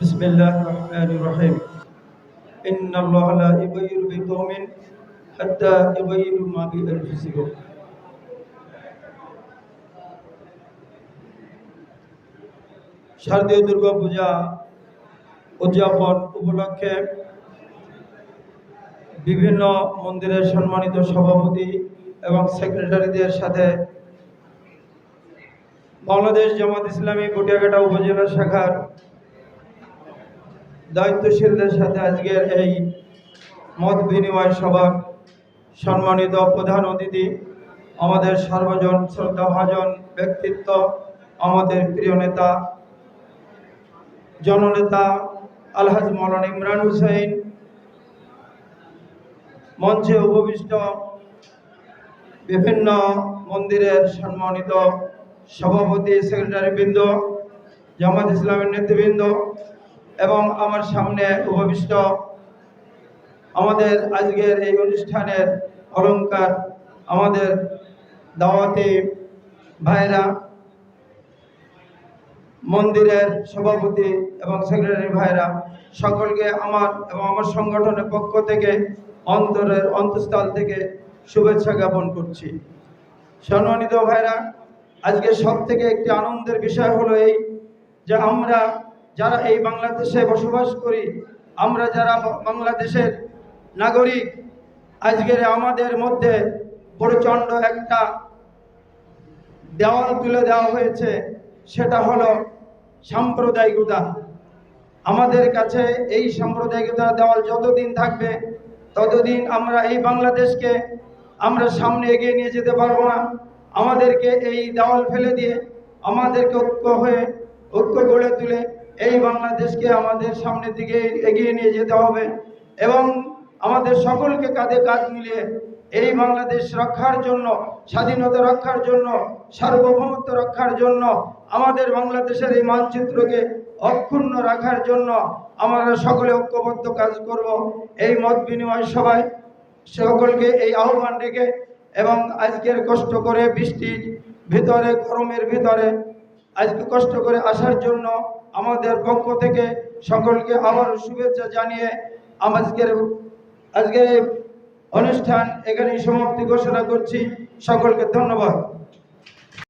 بسم الله الرحمن الرحيم إن الله لا يغير بقوم حتى يغيروا ما بأنفسهم শারদীয় দুর্গা পূজা উদযাপন উপলক্ষে বিভিন্ন মন্দিরের সম্মানিত সভাপতি এবং সেক্রেটারিদের সাথে বাংলাদেশ জামাত ইসলামী গটিয়াঘাটা উপজেলা শাখার দায়িত্বশীলদের সাথে আজকের এই মত বিনিময় সভা সম্মানিত প্রধান অতিথি, আমাদের সর্বজন শ্রদ্ধাভাজন ব্যক্তিত্ব, আমাদের প্রিয় নেতা, জননেতা আলহাজ মৌলানা ইমরান হুসাইন, মঞ্চে উপবিষ্ট বিভিন্ন মন্দিরের সম্মানিত সভাপতি সেক্রেটারি বৃন্দ জামাত ইসলামের নেতৃবৃন্দ এবং আমার সামনে উপবিষ্ট আমাদের আজকের এই অনুষ্ঠানের অলংকার আমাদের দাওয়াতি ভাইরা, মন্দিরের সভাপতি এবং সেক্রেটারি ভাইরা, সকলকে আমার এবং আমার সংগঠনের পক্ষ থেকে অন্তরের অন্তঃস্থল থেকে শুভেচ্ছা জ্ঞাপন করছি। সম্মানিত ভাইরা, আজকে সব থেকে একটি আনন্দের বিষয় হলো এই যে আমরা যারা এই বাংলাদেশে বসবাস করি, আমরা যারা বাংলাদেশের নাগরিক, আজকের আমাদের মধ্যে প্রচণ্ড একটা দেওয়াল তুলে দেওয়া হয়েছে, সেটা হলো সাম্প্রদায়িকতা আমাদের কাছে এই সাম্প্রদায়িকতা দেওয়াল যতদিন থাকবে, ততদিন আমরা এই বাংলাদেশকে আমরা সামনে এগিয়ে নিয়ে যেতে পারব না। আমাদেরকে এই দেওয়াল ফেলে দিয়ে আমাদেরকে ঐক্য হয়ে, ঐক্য গড়ে তুলে এই বাংলাদেশকে আমাদের সামনের দিকে এগিয়ে নিয়ে যেতে হবে এবং আমাদের সকলকে কাঁধে কাঁধ মিলিয়ে এই বাংলাদেশ রক্ষার জন্য, স্বাধীনতা রক্ষার জন্য, সার্বভৌমত্ব রক্ষার জন্য, আমাদের বাংলাদেশের এই মানচিত্রকে অক্ষুণ্ণ রাখার জন্য আমরা সকলে ঐক্যবদ্ধ কাজ করব। এই মত বিনিময় সভায় সকলকে এই আহ্বান রেখে এবং আজকের কষ্ট করে বৃষ্টির ভিতরে, গরমের ভিতরে আজকে কষ্ট করে আসার জন্য আমাদের পক্ষ থেকে সকলকে আবার শুভেচ্ছা জানিয়ে আজকের আজকের অনুষ্ঠান এখানেই সমাপ্তি ঘোষণা করছি। সকলকে ধন্যবাদ।